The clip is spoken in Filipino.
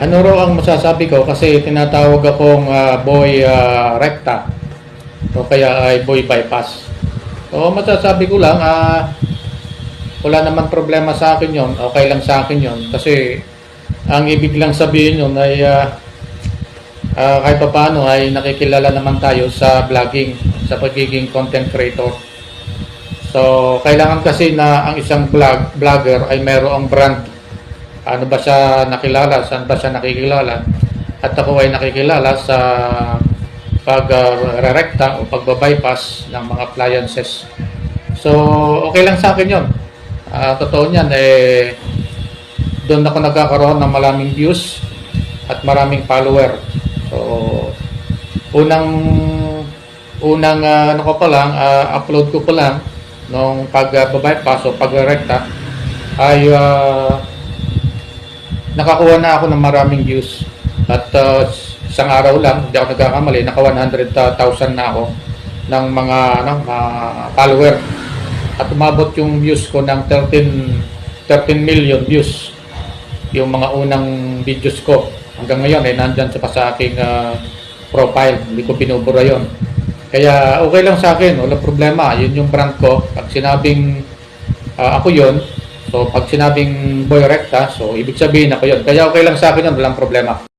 Ano raw ang masasabi ko kasi tinatawag akong ah, boy ah, recta o kaya ay boy bypass. So masasabi ko lang, ah, wala naman problema sa akin yon, okay lang sa akin yon kasi ang ibig lang sabihin yun ay ah, ah, kahit pa paano ay nakikilala naman tayo sa vlogging, sa pagiging content creator. So, kailangan kasi na ang isang vlog, vlogger ay mayroong brand. Ano ba siya nakilala, saan ba siya nakikilala? At ako ay nakikilala sa pag-rerekta o pagbabypass ng mga appliances. So, okay lang sa akin yun. Ah, totoo niyan, eh, doon ako nagkakaroon ng maraming views at maraming follower. So, unang unang ah, ano ko pa lang, ah, upload ko pa lang nung pag-bypass o pag-recta ay ah, nakakuha na ako ng maraming views. At ah, isang araw lang, hindi ako nagkakamali, naka 100,000 na ako ng mga ano, mga follower. At umabot yung views ko ng 13 13 million views yung mga unang videos ko. Hanggang ngayon ay nandyan sa pa sa aking ah, profile. Hindi ko binubura yon. Kaya okay lang sa akin, wala problema. Yun yung brand ko. Pag sinabing ah, ako yon, so pag sinabing boy recta, so ibig sabihin ako yon. Kaya okay lang sa akin yun, walang problema.